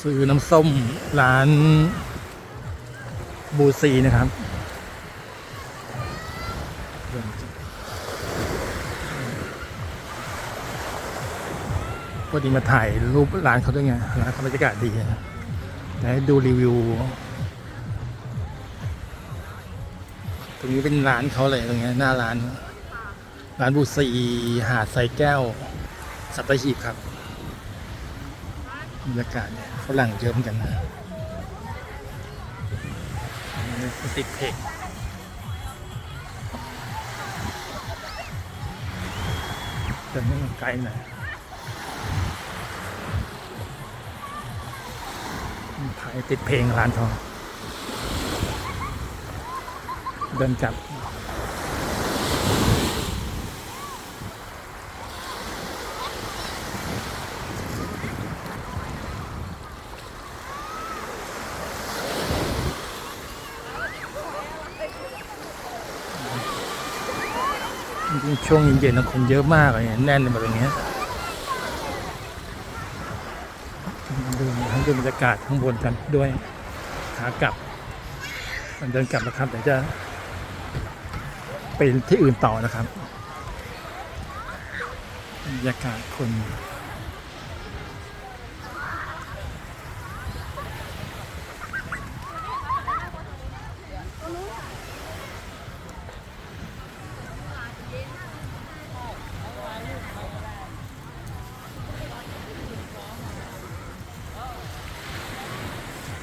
ซื้อน้ำส้มร้านบูซีนะครับพอดีมาถ่ายรูปร้านเขาด้วยไงร้านเขาบรรยากาศดีนะแล้วให้ดูรีวิว ตรงนี้เป็นร้านเขาเลยตรงนี้หน้าร้าน ร้านบูซีหาดไซแก้ว สัตหีบครับ บรรยากาศเนี่ยฝรั่งเยอะเหมือนกันนะติดเพกเดินให้มันไกลหน่อยถ่ายติดเพลงร้านทองเดินกลับ ช่วงเย็นๆนะคนเยอะมากเลยแน่นแบบอย่างเงี้ยดูทั้งดูบรรยากาศข้างบนกันด้วยขากลับ มันเดินกลับนะครับเดี๋ยวจะไปที่อื่นต่อนะครับบรรยากาศคน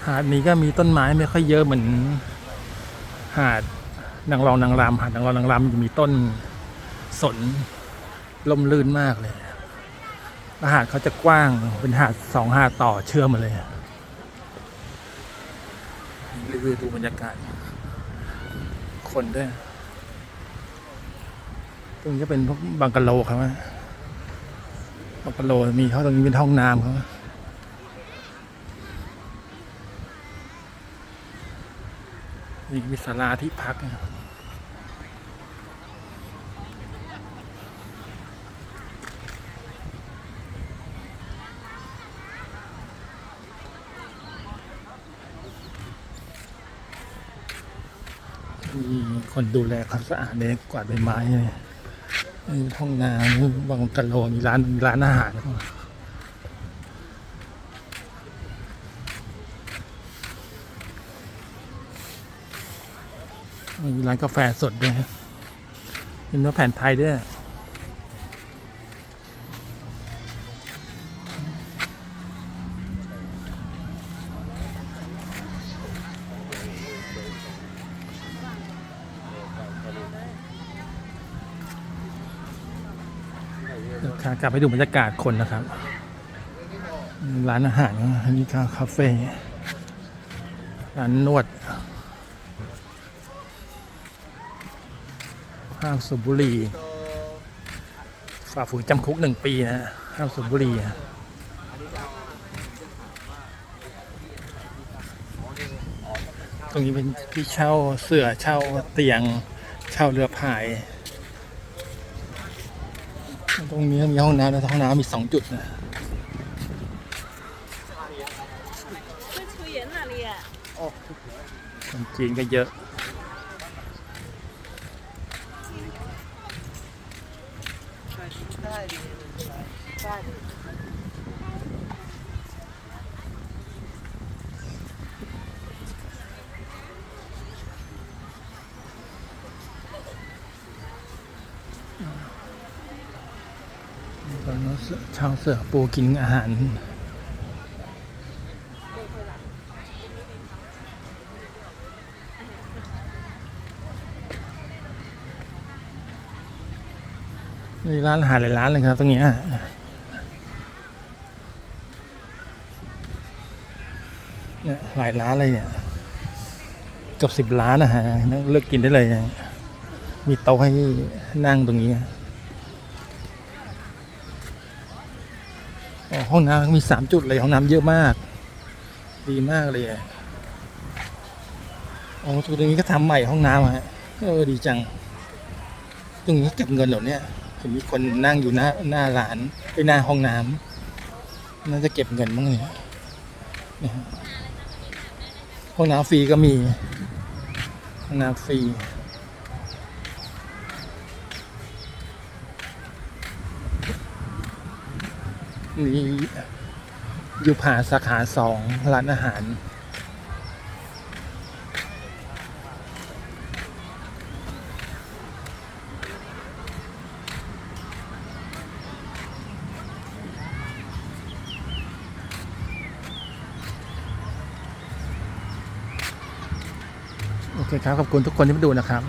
หาดนี้ก็มีต้นไม้ไม่ค่อยเยอะเหมือน หาดนางรองนางรำหาดนางรองนางรำมีต้นสนลมลื่นมากเลยลหาดเขาจะกว้างเป็นหาดสองหาดต่อเชื่อมมาเลยรีวิวดูบรรยากาศ คนด้วย ตรงนี้จะเป็นพวกบังกะโลครับว่าบังกะโลมีเขาตรงนี้เป็นห้องน้ำเขา นี่มีศาลาที่พักนะครับมีคนดูแลความสะอาดเนี่ยกวาดใบไม้เลยมีห้องน้ำมีบังกะโลมีร้านมีร้านอาหาร มีร้านกาแฟสดด้วยครับมีนื้อแผ่นไทยด้วยขากลับไปดูบรรยากาศคนนะครับ ร้านอาหารอันนี้ก็คาเฟ่ร้านนวด ห้ามสูบบุหรี่ฝ่าฝืนจำคุกหนึ่งปีนะห้ามสูบบุหรี่ตรงนี้เป็นที่เช่าเสือเช่าเตียงเช่าเรือพาย ตรงนี้มีห้องน้ำแล้วห้องน้ำมีสองจุดนะคนจีนก็เยอะ ตอนนี้ชาวเสือปูกินอาหาร มีร้านอาหารหลายร้านเลยครับตรงนี้เนี่ยหลายร้านเลยเนี่ยกือบสิบร้านนะฮะเลือกกินได้เลยมีโต๊ะให้นั่งตรงนี้อ๋อห้องน้ำมีสามจุดเลยห้องน้ำเยอะมาก ดีมากเลยอะอ๋อตรงนี้ก็ทำใหม่ห้องน้ำฮะเออดีจัง ตรงนี้เก็บเงินเหรอเนี่ย เห็นมีคนนั่งอยู่หน้าหน้าร้านไปหน้าห้องน้ำน่าจะเก็บเงินบ้างเนี่ยห้องน้ำฟรีก็มีห้องน้ำฟรีนี่อยู่ผ่าสาขาสองร้านอาหาร เคครับขอบคุณทุกคนที่มาดูนะครับ